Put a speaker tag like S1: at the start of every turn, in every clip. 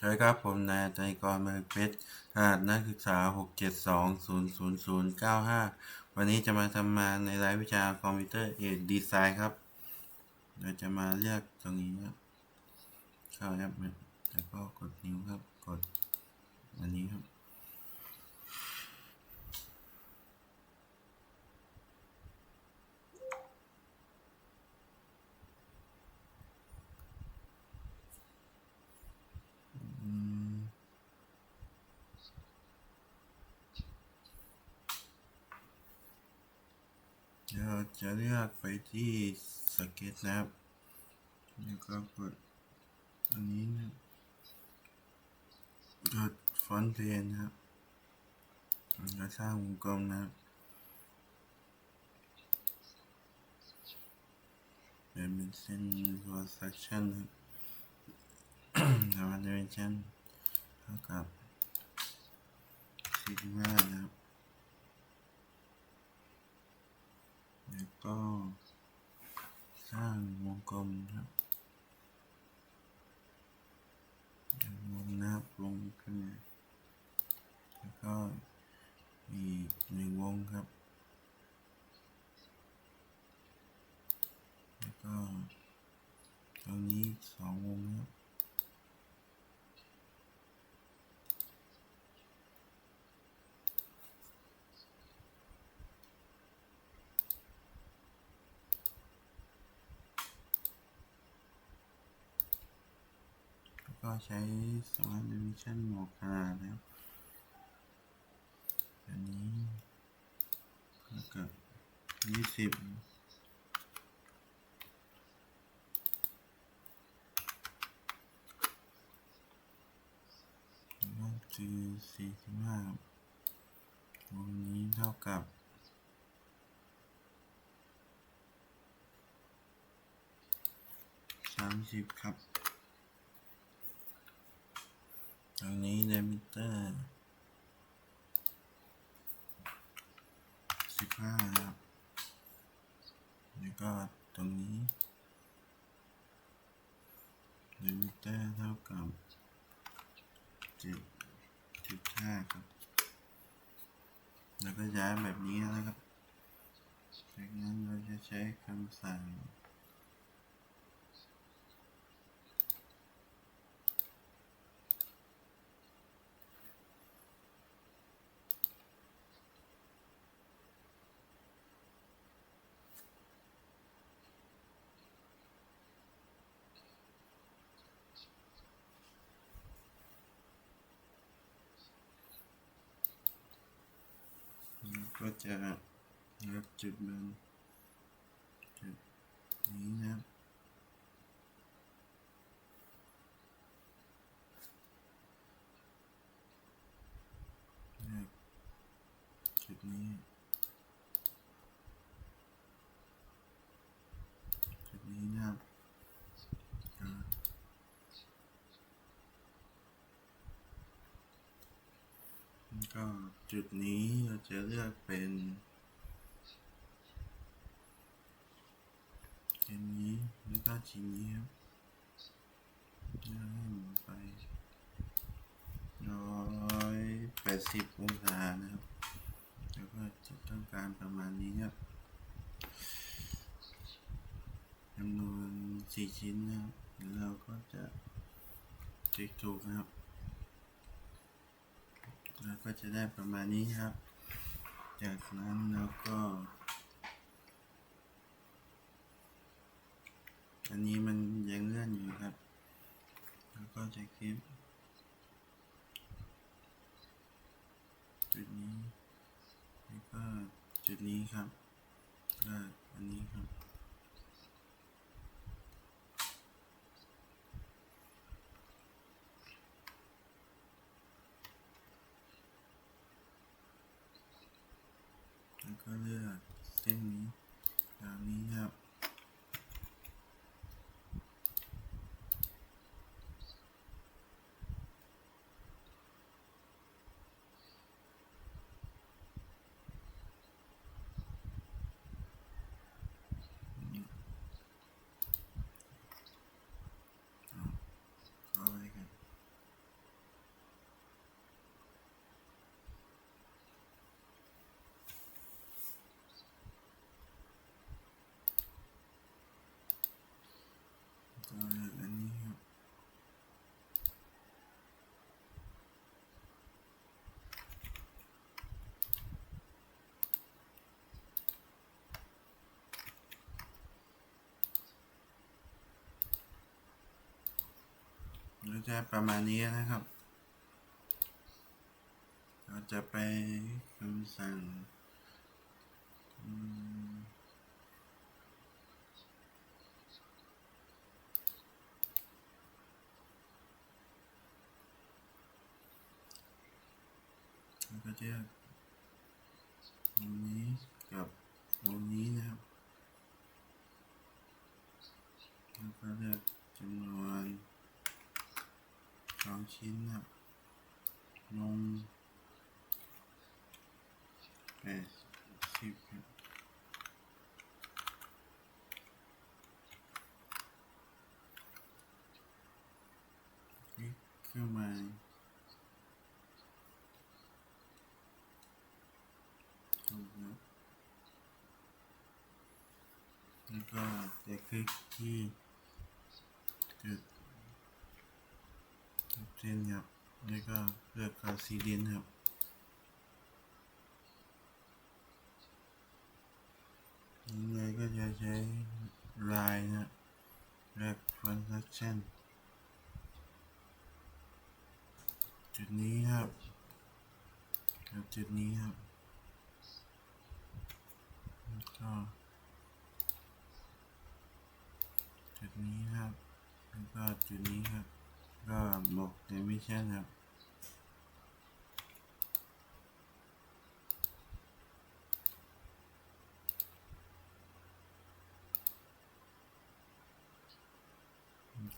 S1: สวัสดีครับผมนายใจกรเมืองเพชรรหัสนักศึกษา 672000095 วันนี้จะมาทำมาในรายวิชาคอมพิวเตอร์เอกดีไซน์ครับ เราจะมาเลือกตรงนี้ครับ เข้าแอปเนี่ยแล้วก็กดนิ้วครับ กดอันนี้ครับ จะเลือกไปที่สเก็ตนะครับแล้วก็กดอันนี้นะกดฟอนต์เพนนะครับแล้วสร้างวงกลมนะครับเป็นเส้น cross section นะครับทำ animation เท่ากับซิกมานะครับ แล้วก็ สร้างวงกลมครับวงนะครับวงขึ้นมาแล้วก็อีกหนึ่งวงครับ แล้วก็ตรงนี้สองวงครับ นะครับแล้วก็ใช้ Smart Dimension หมอกขนาดนะครับอันนี้แล้วก็ยี่สิบก็คือสี่สิบห้าวงนี้เท่ากับสามสิบครับ ตรงนี้เดมิเตอร์สิบห้าครับ แล้วก็ตรงนี้เดมิเตอร์เท่ากับเจ็ดจุดห้าครับ แล้วก็ย้ายแบบนี้นะครับ จากนั้นเราจะใช้คำสั่ง แล้วก็จะครับจุดมันจุดนี้นะครับเลือกจุดนี้ จุดนี้นะครับอ่าแล้ว ก็จุดนี้เราจะเลือกเป็นอันนี้แล้วก็ชิ้นนี้ครับเลือกให้หมุนไปร้อยแปดสิบองศานะครับ แล้วก็จะต้องการประมาณนี้ครับจำนวนสี่ชิ้นนะครับ แล้วเราก็จะคลิกถูกนะครับ เราก็จะได้ประมาณนี้ครับ จากนั้นเราก็ อันนี้มันยังเลื่อนอยู่ครับ แล้วก็จะคลิปจุดนี้แล้วก็จุดนี้ครับก็อันนี้ครับ ก็เลือกเส้นนี้ตามนี้ครับ เราจะประมาณนี้นะครับ เราจะไปคำสั่ง แล้วก็จะตรงนี้กับตรงนี้นะครับแล้วก็เลือกจำนวนสองชิ้นนะครับนมแปดสิบครับเครื่องหมายถูกครับแล้ว ก็จะคลิกที่จุดเส้นครับแล้วก็เลือกคารซีเดนครับยังไงก็จะใช้ลายนะเลือก transaction จุดนี้ครับจุดนี้ครับแล้วก็ จุดนี้ครับ แล้วก็จุดนี้ครับ ก็บอก emission ครับ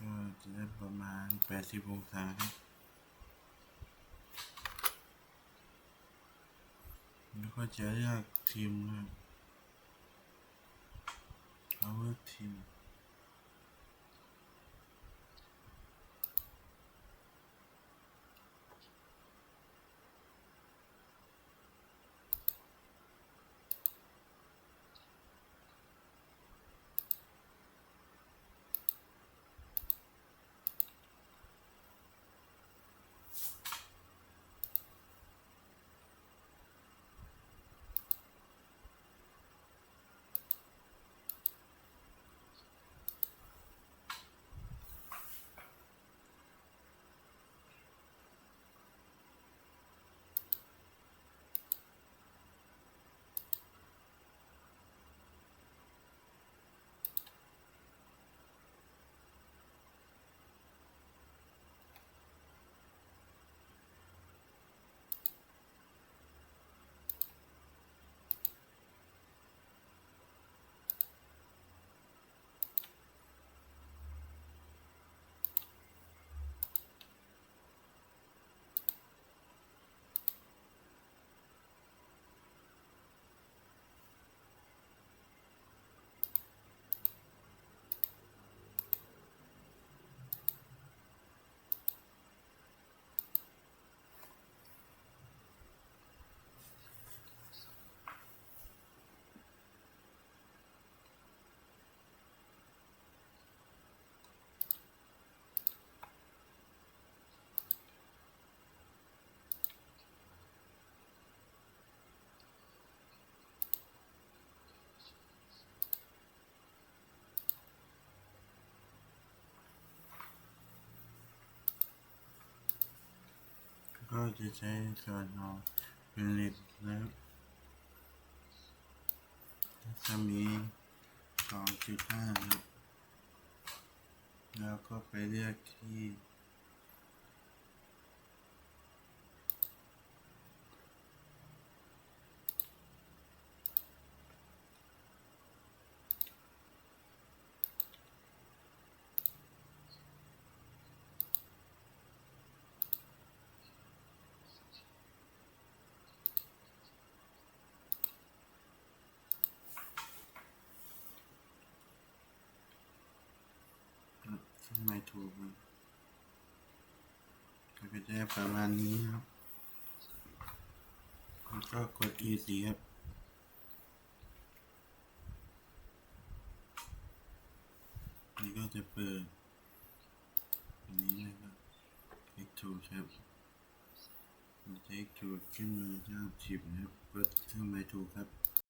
S1: ก็จะได้ประมาณ 80 องศาครับ แล้วก็จะเลือกทีมครับ power team จะใช้ส่วนของเป็นเหล็กนะครับจะมีสองจุดห้าครับแล้วก็ไปเลือกที่ ถูกมันก็จะได้ประมาณนี้ครับแล้วก็กด E สีครับนี่ก็จะเปิดอันนี้นะครับ X2 ครับมันจะ X2 ขึ้นมาจะจิบนะครับกดเครื่องหมายถูกครับ